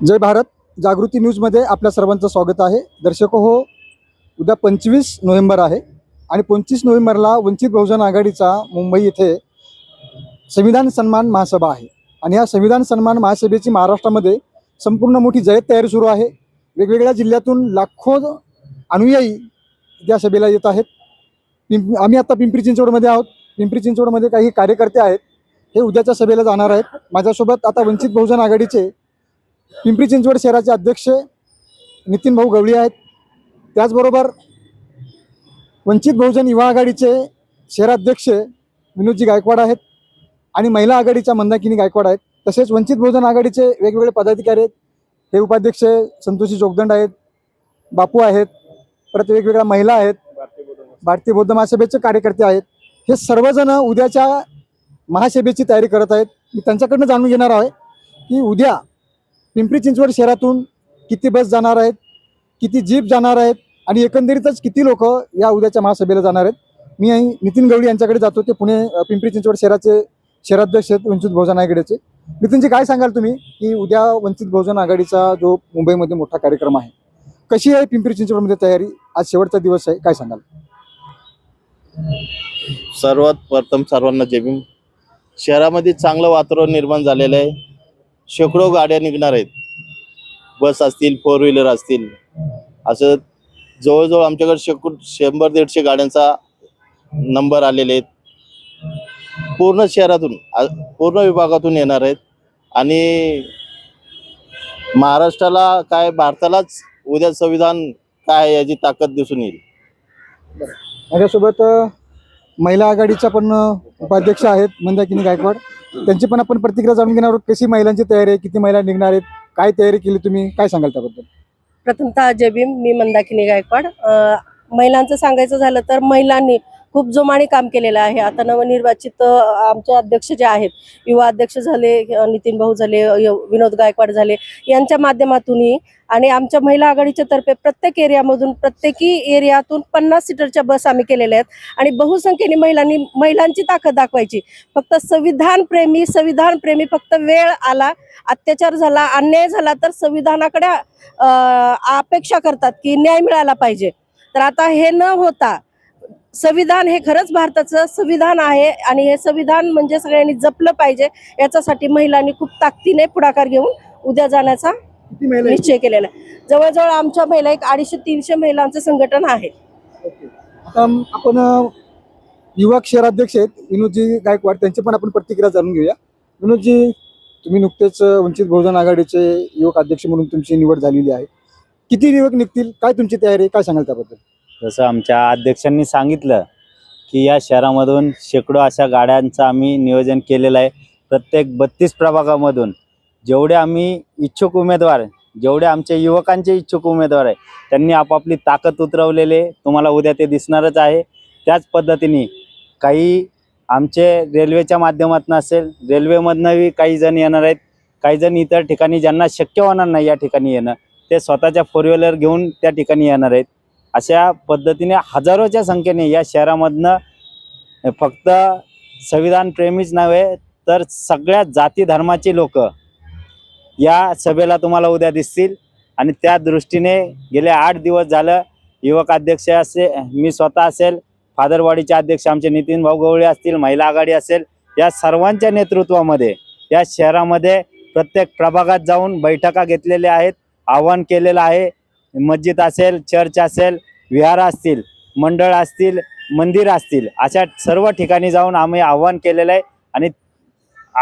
जय भारत. जागृती न्यूजमध्ये आपल्या सर्वांचं स्वागत आहे. दर्शक हो उद्या पंचवीस नोव्हेंबर आहे आणि पंचवीस नोव्हेंबरला वंचित बहुजन आघाडीचा मुंबई येथे संविधान सन्मान महासभा आहे. आणि या संविधान सन्मान महासभेची महाराष्ट्रामध्ये संपूर्ण मोठी जयत तयारी सुरू आहे. वेगवेगळ्या जिल्ह्यातून लाखो अनुयायी या सभेला येत आहेत. पिंप आम्ही आता पिंपरी चिंचवडमध्ये आहोत. पिंपरी चिंचवडमध्ये काही कार्यकर्ते आहेत. हे उद्याच्या सभेला जाणार आहेत. माझ्यासोबत आता वंचित बहुजन आघाडीचे पिंपरी चिंचवड शहराचे अध्यक्ष नितीन भाऊ गवळी आहेत. त्याचबरोबर वंचित बहुजन युवा आघाडीचे शहराध्यक्ष विनोदजी गायकवाड आहेत आणि महिला आघाडीच्या मंदाकिनी गायकवाड आहेत. तसेच वंचित बहुजन आघाडीचे वेगवेगळे पदाधिकारी आहेत. हे उपाध्यक्ष संतोषी जोगदंड आहेत. बापू आहेत. परत वेगवेगळ्या महिला आहेत. भारतीय बौद्ध महासभेचे कार्यकर्ते आहेत. हे सर्वजण उद्याच्या महासभेची तयारी करत आहेत. मी त्यांच्याकडनं जाणून घेणार आहे की उद्या पिंपरी चिंचवड शहरातून किती बस जाणार आहेत किती जीप जाणार आहेत आणि एकंदरीतच किती लोक या उद्याच्या महासभेला जाणार आहेत? मी नितीन गवळी यांच्याकडे जातो ते पुणे पिंपरी चिंचवड शहराचे शहराध्यक्ष आहेत वंचित बहुजन आघाडीचे. नितीनजी काय सांगाल तुम्ही की उद्या वंचित बहुजन आघाडीचा जो मुंबईमध्ये मोठा कार्यक्रम आहे कशी आहे पिंपरी चिंचवडमध्ये तयारी? आज शेवटचा दिवस आहे काय सांगाल? सर्वात प्रथम सर्वांना जय भीम. शहरामध्ये चांगलं वातावरण निर्माण झालेलं आहे. शेकडो गाड्या निघणार आहेत. बस असतील फोर व्हीलर असतील. असं जवळजवळ आमच्याकडे शेकड शंभर दीडशे गाड्यांचा नंबर आलेले आहेत. पूर्ण शहरातून पूर्ण विभागातून येणार आहेत. आणि महाराष्ट्राला काय भारतालाच उद्या संविधान काय आहे याची ताकद दिसून येईल. माझ्यासोबत महिला आघाडीच्या पण उपाध्यक्ष आहेत मंदाकिनी गायकवाड. त्यांची पण आपण प्रतिक्रिया जाणून घेणार आहोत. कशी महिलांची तयारी आहे? किती महिला निघणार आहेत? काय तयारी केली तुम्ही? काय सांगाल त्याबद्दल? प्रथमतः जय भीम मी मंदाकिनी गायकवाड. महिलांचं सांगायचं झालं तर महिलांनी खूप जोमाने काम केलेलं आहे. आता नवनिर्वाचित आमचे अध्यक्ष जे आहेत युवा अध्यक्ष झाले नितीन भाऊ झाले य- विनोद गायकवाड झाले यांच्या माध्यमातूनही आणि आमच्या महिला आघाडीच्या तर्फे प्रत्येक एरियामधून प्रत्येकी एरियातून पन्नास सीटरच्या बस आम्ही केलेल्या आहेत आणि बहुसंख्येने महिलांनी महिलांची ताकद दाखवायची. फक्त संविधान प्रेमी संविधान प्रेमी फक्त वेळ आला अत्याचार झाला अन्याय झाला तर संविधानाकडे अपेक्षा करतात की न्याय मिळाला पाहिजे. तर आता हे न होता संविधान हे खरंच भारताचं संविधान आहे आणि हे संविधान म्हणजे सगळ्यांनी जपलं पाहिजे याच्यासाठी महिलांनी खूप ताकदीने पुढाकार घेऊन उद्या जाण्याचा निश्चय केलेला आहे. जवळजवळ आमच्या महिला एक अडीचशे तीनशे महिलांचं संघटन आहे. आपण अ, युवक शहराध्यक्ष आहेत विनोदजी गायकवाड त्यांची पण आपण प्रतिक्रिया जाणून घेऊया. विनोदजी तुम्ही नुकतेच वंचित बहुजन आघाडीचे युवक अध्यक्ष म्हणून तुमची निवड झालेली आहे. किती युवक निघतील? काय तुमची तयारी? काय सांगाल त्याबद्दल? जसं आमच्या अध्यक्षांनी सांगितलं की या शहरामधून शेकडो अशा गाड्यांचं आम्ही नियोजन केलेलं आहे. प्रत्येक बत्तीस प्रभागामधून जेवढे आम्ही इच्छुक उमेदवार जेवढे आमच्या युवकांचे इच्छुक उमेदवार आहे त्यांनी आपापली ताकद उतरवलेले तुम्हाला उद्या ते दिसणारच आहे. त्याच पद्धतीने काही आमचे रेल्वेच्या माध्यमातून असेल रेल्वेमधनंही काही जण येणार आहेत. काही जण इतर ठिकाणी ज्यांना शक्य होणार नाही या ठिकाणी येणं ते स्वतःच्या फोर व्हीलर घेऊन त्या ठिकाणी येणार आहेत. अशा पद्धतीने हजारोच्या संख्येने या शहरामधनं फक्त संविधान प्रेमीच नव्हे तर सगळ्या जाती धर्माची लोक या सभेला तुम्हाला उद्या दिसतील. आणि त्या दृष्टीने गेले आठ दिवस झालं युवक अध्यक्ष असे मी स्वतः असेल फादरवाडीचे अध्यक्ष आमचे नितीन भाऊ गवळे असतील महिला आघाडी असेल या सर्वांच्या नेतृत्वामध्ये या शहरामध्ये प्रत्येक प्रभागात जाऊन बैठका घेतलेल्या आहेत आवाहन केलेलं आहे. मस्जिद असेल चर्च असेल विहार असतील मंडळ असतील मंदिर असतील अशा सर्व ठिकाणी जाऊन आम्ही आव्हान केलेलं आहे. आणि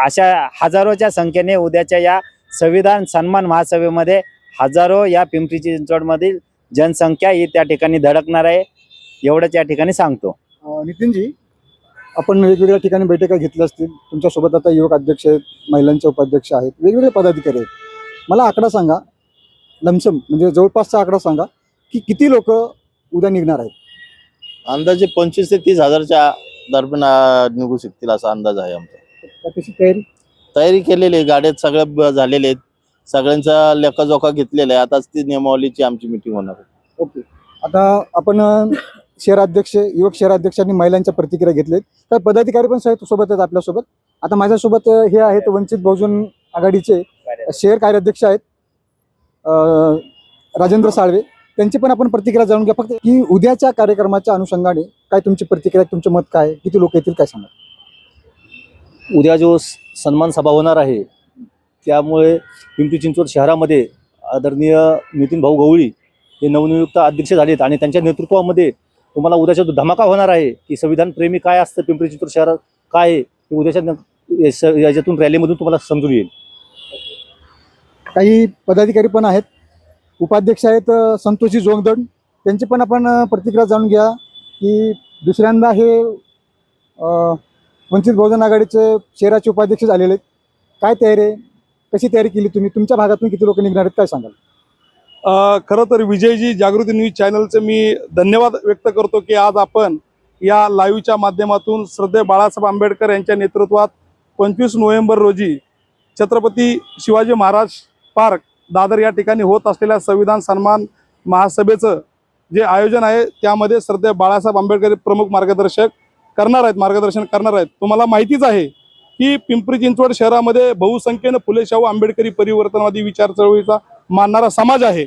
अशा हजारोच्या संख्येने उद्याच्या या संविधान सन्मान महासभेमध्ये हजारो या पिंपरी चिंचवडमधील जनसंख्या ही त्या ठिकाणी धडकणार आहे. एवढंच या ठिकाणी सांगतो. नितीनजी आपण वेगवेगळ्या ठिकाणी बैठका घेतल्या असतील. तुमच्यासोबत आता युवक अध्यक्ष आहेत महिलांचे उपाध्यक्ष आहेत वेगवेगळे पदाधिकारी आहेत. मला आकडा सांगा लमसम म्हणजे जवळपासचा आकडा सांगा की किती लोक उद्या निघणार आहेत? अंदाजे पंचवीस ते तीस हजारच्या दरम्यान निघू शकतील असा अंदाज आहे आमचा. त्या कशी तयारी? तयारी केलेली आहे गाड्या सगळ्या ब- झालेल्या आहेत. सगळ्यांचा लेखाजोखा घेतलेला आहे. आताच ती नियमावलीची आमची मिटिंग होणार आहे. ओके. आता आपण अ, शहराध्यक्ष युवक शहराध्यक्षांनी महिलांच्या प्रतिक्रिया घेतलेत. काही पदाधिकारी पण साहेब सोबत आहेत आपल्यासोबत. आता माझ्यासोबत अ, हे आहेत वंचित बहुजन आघाडीचे शहर कार्याध्यक्ष आहेत. राजेंद्र साळवे त्यांची पण आपण प्रतिक्रिया जाणून घ्या. फक्त की उद्याच्या कार्यक्रमाच्या अनुषंगाने काय तुमची प्रतिक्रिया तुमचं मत काय किती लोक येतील काय सांगा उद्या जो सन्मान सभा होणार आहे त्यामुळे पिंपरी चिंचवड शहरामध्ये आदरणीय नितीन भाऊ गवळी हे नवनियुक्त अध्यक्ष झालेत आणि त्यांच्या नेतृत्वामध्ये तुम्हाला उद्याचा जो धमाका होणार आहे की संविधान प्रेमी काय असतं पिंपरी चिंचवड शहरात काय आहे हे उद्याच्या याच्यातून रॅलीमधून तुम्हाला समजून येईल. काही पदाधिकारी पण आहेत. उपाध्यक्ष आहेत संतोषी जोगदंड. त्यांची पण आपण प्रतिक्रिया जाणून घ्या की दुसऱ्यांदा हे वंचित बहुजन आघाडीचे शहराचे उपाध्यक्ष झालेले आहेत. काय तयारी आहे? कशी तयारी केली तुम्ही? तुमच्या भागातून किती लोक निघणार आहेत काय सांगाल? खरं तर विजयजी जागृती न्यूज चॅनलचं मी धन्यवाद व्यक्त करतो की आज आपण या लाईव्हच्या माध्यमातून श्रद्धे बाळासाहेब आंबेडकर यांच्या नेतृत्वात पंचवीस नोव्हेंबर रोजी छत्रपती शिवाजी महाराज पार्क दादर या ठिकाणी होत असलेल्या संविधान सन्मान महासभेचं जे आयोजन आहे त्यामध्ये सध्या बाळासाहेब आंबेडकर प्रमुख मार्गदर्शक करणार आहेत मार्गदर्शन करणार आहेत. तुम्हाला माहितीच आहे की पिंपरी चिंचवड शहरामध्ये बहुसंख्येनं फुले शाहू आंबेडकरी परिवर्तनवादी विचार चळवळीचा मानणारा समाज आहे.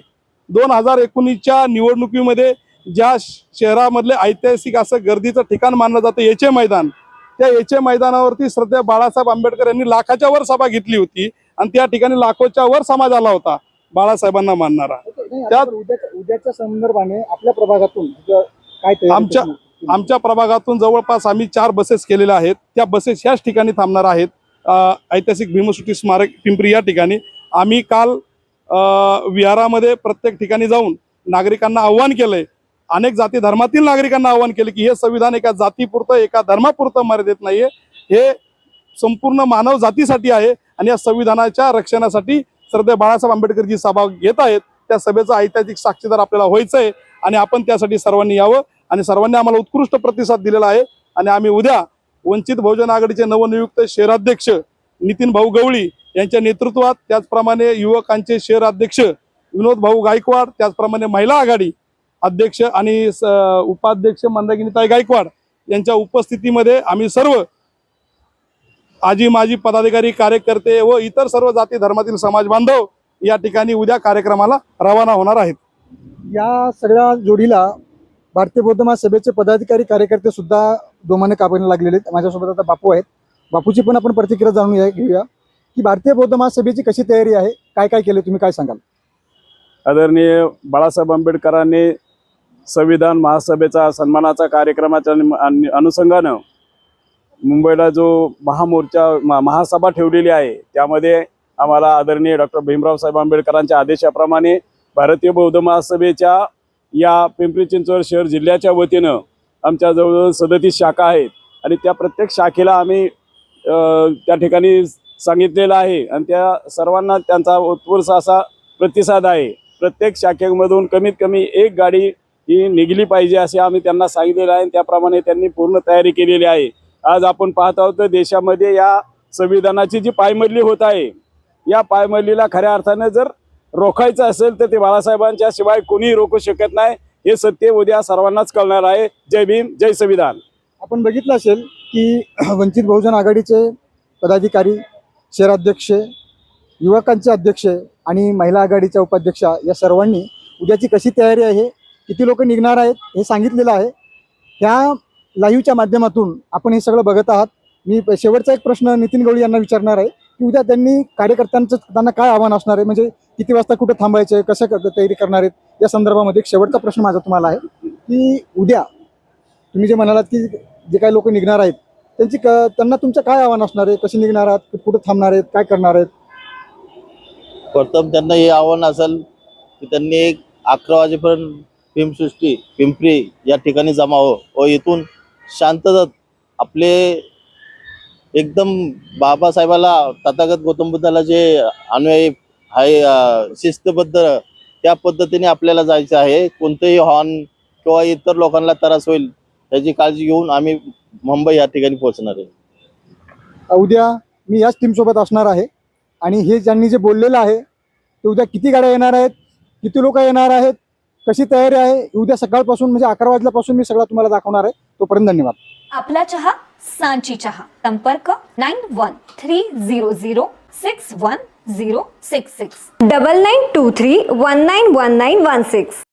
दोन हजार एकोणीसच्या निवडणुकीमध्ये ज्या श- शहरामधले ऐतिहासिक असं गर्दीचं ठिकाण मानलं जातं याचे मैदान त्या याचे मैदानावरती श्रद्धेय बाळासाहेब आंबेडकर यांनी लाखाच्या वर सभा घेतली होती. आणि त्या ठिकाणी लाखोच्या वर समाज आला होता. बाळासाहेबांना मानणारा. त्यात- उद्याच्या संदर्भाने आपल्या प्रभागातून तुझं काय आमच्या-? आमच्या प्रभागातून जवळपास आम्ही चार बसेस केलेल्या आहेत. त्या बसेस ह्याच ठिकाणी थांबणार आहेत. ऐतिहासिक भीमसुटी स्मारक पिंपरी या ठिकाणी. आम्ही काल विहारामध्ये प्रत्येक ठिकाणी जाऊन नागरिकांना आव्हान केलंय. अनेक जाती धर्मातील नागरिकांना आव्हान केलं की हे संविधान एका जातीपुरतं एका धर्मापुरतं मर्यादित नाहीये. हे संपूर्ण मानव जातीसाठी आहे. आणि या संविधानाच्या रक्षणासाठी श्रद्धे बाळासाहेब आंबेडकर जी सभा घेत आहेत. त्या सभेचा ऐतिहासिक साक्षीदार आपल्याला व्हायचं आहे आणि आपण त्यासाठी सर्वांनी यावं आणि सर्वांनी आम्हाला उत्कृष्ट प्रतिसाद दिलेला आहे. आणि आम्ही उद्या वंचित बहुजन आघाडीचे नवनियुक्त शहराध्यक्ष नितीन भाऊ गवळी यांच्या नेतृत्वात त्याचप्रमाणे युवकांचे शहराध्यक्ष विनोद भाऊ गायकवाड त्याचप्रमाणे महिला आघाडी अध्यक्ष आणि स- उपाध्यक्ष मंदागिनीताई गायकवाड यांच्या उपस्थितीमध्ये आम्ही सर्व आजी माजी पदाधिकारी कार्यकर्ते व इतर सर्व जाती धर्मातील समाज बांधव या ठिकाणी उद्या कार्यक्रमाला रवाना होणार आहेत. या सगळ्या जोडीला भारतीय बौद्ध महासभेचे पदाधिकारी कार्यकर्ते सुद्धा दोमाने कापायला लागलेले आहेत. माझ्यासोबत आता बापू आहेत. बापूची पण आपण प्रतिक्रिया जाणून घेऊया की भारतीय बौद्ध महासभेची कशी तयारी आहे? काय काय केले तुम्ही? काय सांगाल? आदरणीय बाळासाहेब आंबेडकरांनी संविधान महासभेचा सन्मानाचा कार्यक्रमाच्या अनुषंगानं मुंबईला जो महामोर्चा महासभा ठेवलेली आहे त्यामध्ये आम्हाला आदरणीय डॉक्टर भीमराव साहेब आंबेडकरांच्या आदेशाप्रमाणे भारतीय बौद्ध महासभेच्या या पिंपरी चिंचवड शहर जिल्ह्याच्या वतीनं आमच्या जवळजवळ सदतीस शाखा आहेत. आणि त्या प्रत्येक शाखेला आम्ही त्या ठिकाणी सांगितलेलं आहे. आणि त्या सर्वांना त्यांचा उत्स्फूर्त असा प्रतिसाद आहे. प्रत्येक शाखेमधून कमीत कमी एक गाडी ही निघली पाहिजे असे आम्ही त्यांना सांगितलेलं आहे. आणि त्याप्रमाणे त्यांनी पूर्ण तयारी केलेली आहे. आज आपण पाहत आहोत तर देशामध्ये या संविधानाची जी पायमल्ली होत आहे या पायमल्लीला खऱ्या अर्थाने जर रोखायचं असेल तर ते बाळासाहेबांच्या शिवाय कोणीही रोखू शकत नाही. हे सत्य उद्या सर्वांनाच कळणार आहे. जय भीम जय संविधान. आपण बघितलं असेल की वंचित बहुजन आघाडीचे पदाधिकारी शहराध्यक्ष युवकांचे अध्यक्ष आणि महिला आघाडीच्या उपाध्यक्षा या सर्वांनी उद्याची कशी तयारी आहे किती लोक निघणार आहेत हे सांगितलेलं आहे. ह्या लाईव्हच्या माध्यमातून आपण हे सगळं बघत आहात. मी शेवटचा एक प्रश्न नितीन गवळी यांना विचारणार आहे की उद्या त्यांनी कार्यकर्त्यांचं त्यांना काय आव्हान असणार आहे? म्हणजे किती वाजता कुठं थांबायचं आहे? कसं क- तयारी करणार आहेत? या संदर्भामध्ये एक शेवटचा प्रश्न माझा तुम्हाला आहे की उद्या तुम्ही जे म्हणालात की जे काही लोक निघणार आहेत त्यांची क त्यांना तुमचं काय आव्हान असणार आहे? कसे निघणार आहात? कुठं थांबणार आहेत? काय करणार आहेत? प्रथम त्यांना हे आव्हान असेल की त्यांनी एक अकरा वाजेपर्यंत भीमसृष्टी पिंपरी या ठिकाणी जमावं व इथून शांतता आपले एकदम बाबासाहेबाला तथागत गौतम बुद्धाला जे अनुयायी आहे शिस्तबद्ध त्या पद्धतीने आपल्याला जायचं आहे. कोणतंही हॉर्न किंवा इतर लोकांना त्रास होईल याची काळजी घेऊन आम्ही मुंबई या ठिकाणी पोहोचणार आहे. उद्या मी याच टीमसोबत असणार आहे आणि हे ज्यांनी जे बोललेलं आहे ते उद्या किती गाड्या येणार आहेत किती लोक येणार आहेत कशी तयारी आहे? उद्या सकाळपासून म्हणजे अकरा वाजल्यापासून मी सगळं तुम्हाला दाखवणार आहे. तोपर्यंत धन्यवाद. आपला चहा सांची चहा. संपर्क nine one three zero zero six one zero six six. Double nine two three one nine one nine one six.